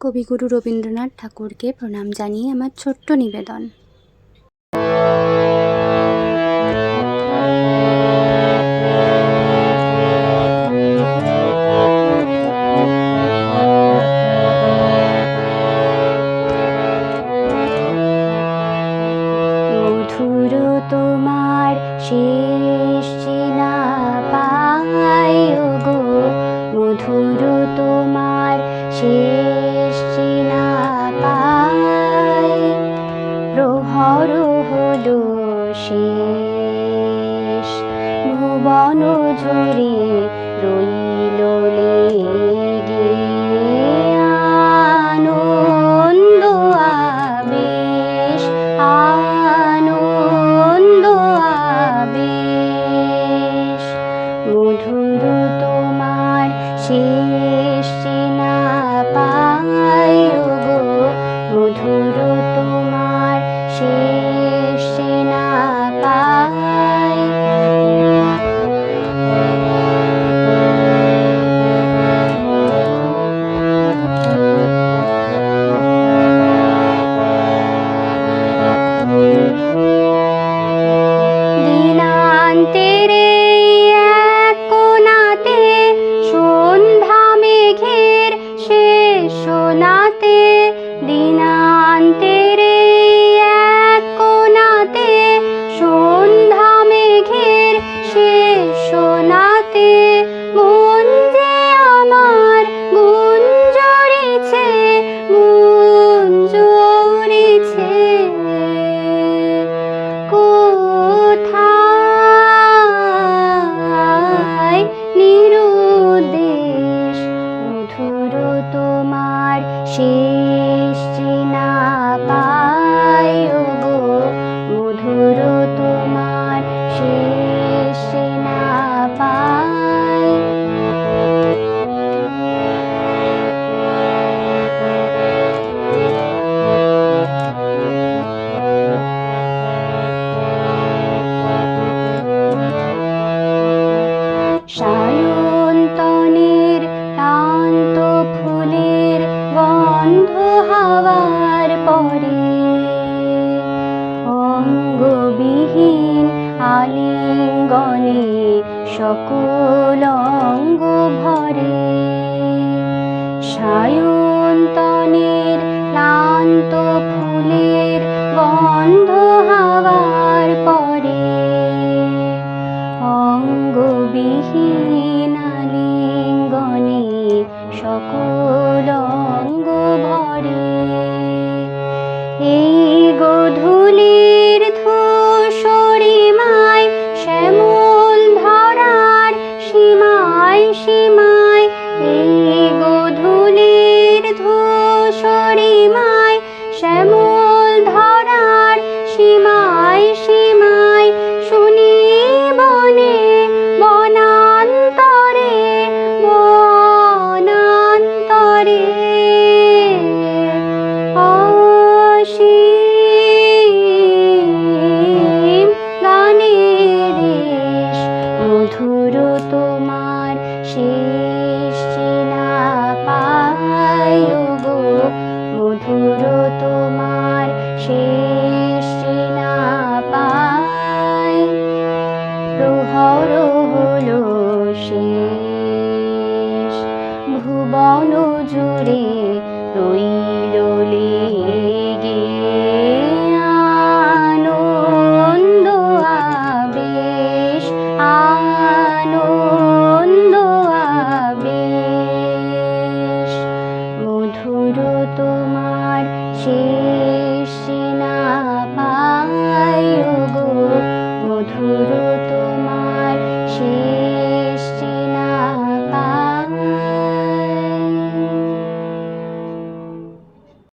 কবিগুরু রবীন্দ্রনাথ ঠাকুরকে প্রণাম জানিয়ে আমার ছোট্ট নিবেদন। তোমার শেষ পাই গো। মধুর তোমার শেষ প্রহর হলো শেষ। ভুবন জুড়ে তোমার শেষ চেনা পাই গো মধুর তোমার শেষ চেনা সায়ন্তনের আলিঙ্গনে সকল অঙ্গ ভরে। সায়ন্তনের ক্লান্ত ফুলের গন্ধ হাওয়ার পরে। অঙ্গবিহীন আলিঙ্গনে সকল অঙ্গ ভরে। এই গধূলির চেনা গো মধুর তোমার শেষ চেনা পাই প্রহর হলো শেষ। ভুবন জুড়ে রইল লেগে আবেশ তোমার শেষ